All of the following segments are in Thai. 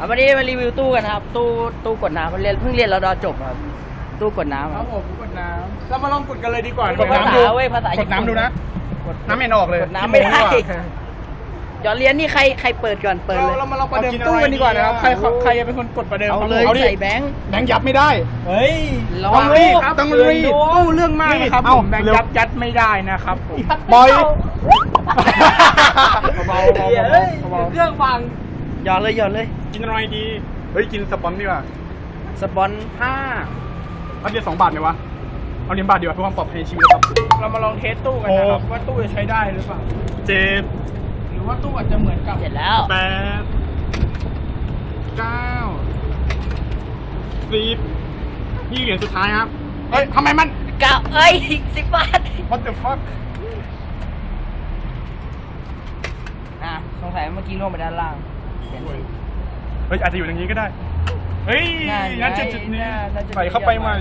อะวันนี้มารีวิวตู้กันนะครับ ตู้ตู้กดน้ำเรียนเพิ่งเรียนเราดอจบครับ ตู้กดน้ำครับผมกดน้ำเรามาลองกดกันเลยดีกว่ากดน้ำดูเว้ยภาษากดน้ำดูนะกดน้ำเอ็นออกเลยกดน้ำไม่ได้ขี้โกงดีกว่าเดี๋ยวเรียนนี่ใครใครเปิดก่อนเปิดเราเลยเรามาลองประเดิมเอากินตู้กันดีกว่านะครับอะไรใครดีอะใครจะเป็นคนกดประเดิมเอาครับเลยผมใส่แบงค์แบงค์ยับไม่ได้ เฮ้ยระวังต้องรีบครับต้องต้องรีรีบบตู้เรื่องมากนะครับเอ้าผมแบงค์เร็วยัดยัดไม่ได้นะครับผม บอย เบาๆเบาๆเดี๋ยวเอ้ยเบาๆ เครื่องฟัง หยอดเลยหยอดเลย กินอะไรดี เฮ้ย กินสปอนดีกว่าสปอนห้าเอาเหรียญสองบาทไหมวะ เอาเหรียญบาทดีกว่าเพื่อความปลอดภัยในชีวิตครับเรามาลองเทสตู้กันนะครับ โอ้ ว่าตู้จะใช้ได้หรือเปล่า เจ็ดหรือว่าตู้อาจจะเหมือนกับเสร็จแล้ว แปดเก้าสิบนี่เหรียญสุดท้ายครับ เฮ้ยทำไมมัน เก้าเอ้ยสิบบาท what the fuck อะ สงสัยเมื่อกี้ล่วงไปด้านล่าง เปลี่ยนโอ้ยเฮ้ยอาจจะอยู่อย่างนี้ก็ได้ เฮ้ยนั่นไงงั้นจุดจุดๆนี้น่าจะใส่เข้าไปใหม่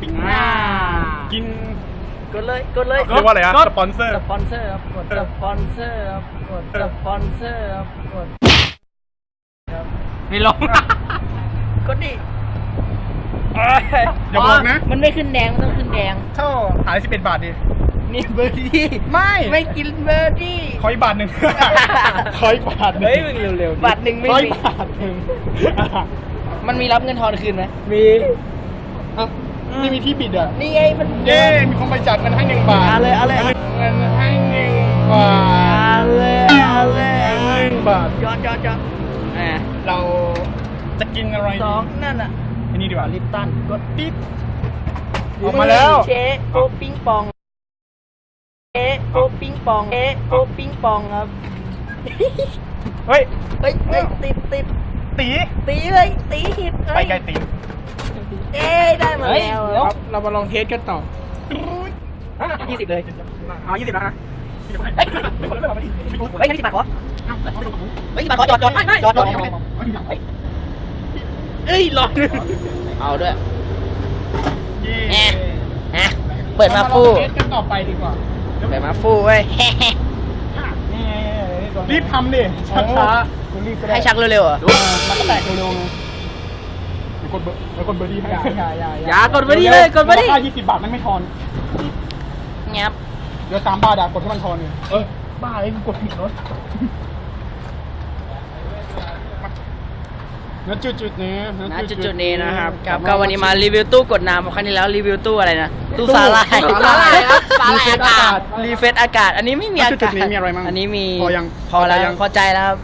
ปิ้งอ่ากินกดเลยกดเลยเรียกว่าอะไรอะสปอนเซอร์ สปอนเซอร์ครับกดสปอนเซอร์ครับกดสปอนเซอร์ครับกดครับไม่ลง กดดิ อย่าบอกนะ มันไม่ขึ้นแดง มันต้องขึ้นแดง เท่าหายสิบเอ็ดบาทดิ นี่เบอร์ดี้ ไม่ไม่กินเบอร์ดี้ ขออีกบาทหนึ่ง ขออีกบาทหนึ่งเฮ้ยมึงเร็วๆบาทหนึ่งไม่ขออีมี กบาทหนึ่งมันมีรับเงินทอนคืนไหมมีอะนี่มีที่ปิดอะ นี่ไงมันเย้มีคนบริจาคเงินให้หนึ่งบาทเอาเลยเอาเลยเงินให้หนึ่งบาเอาทเลยเอาเลยหนึ่งบาท ย้อนย้อนย้อนอ่าเราจะกินอะไรสดีองนั่นอะ อันนี้ดีกว่าลิปตันกดปิ๊บออกมาแล้วเชโกปิงปองเชโกปิงปองเชโกปิงปองครับเฮ้ยเฮ้ยเฮ้ยติดติดตีตีเลยตีหิดไปไกลตีเอ้ยได้มาเฮ้ยแล้วครับเรามาลองเทสกันต่อยี่สิบเลยเอายี่สิบแล้วนะเฮ้ยยี่สิบบาทขอเฮ้ยยี่สิบบาทขอจอดจอดจอดจอด เอ้ยหลอดเอาด้วยเย้แหมฮะเปิดมาฟูเรลองเทสกันต่อไปดีกว่าเปิดมาฟูเว้ยนี่ไงนี่ตัวนี้รีบทำดิช้าช้าคุณรีบก็ได้ให้ชักเร็วๆเหรอมันก็แตกเร็วๆไงเดี๋ยวกดเบอร์เดี๋ยวกดเบอร์ดี้ให้อย่าอย่าอย่าอย่ากดมาดิเลยกดมาดิค่ายี่สิบบาทมันไม่ทอนงับเดี๋ยวสามบาทอะกดให้มันทอนเนี่ยเออบ้าไอ้กูกดผิดรถ ณจุดจุดๆนี้ณจุดๆนี้นะครับครับก็วันนี้มารีวิวตู้กดน้ำครั้งที่แล้วรีวิวตู้อะไรนะตู้สาลายสาหร่ายครับสาหร่ายรีเฟรชอากาศรีเฟรชอากาศ อันนี้ไม่มีณอาจุกาศดๆนี้มีอะไรบ้างอันนี้มีพอยังพอแล้วพอยังพอใจแล้วครับ